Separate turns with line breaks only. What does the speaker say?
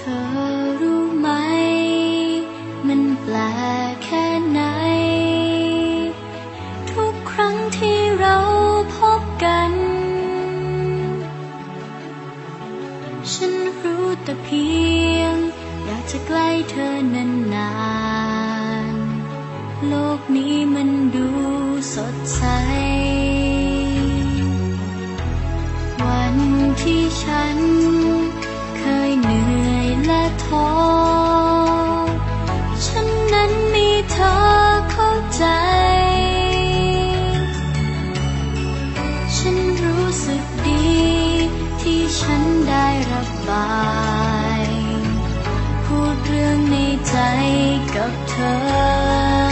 ธอรู้ไหม มันแปลแค่ไหน ทุกครั้งที่เรา
พบกัน ฉันรู้แต่เพียง อยากจะใกล้เธอนานนโลกนี้มันดูสดใส วันที่ฉัน ฉันได้ระบาย พูดเรื่องในใจกับเธอ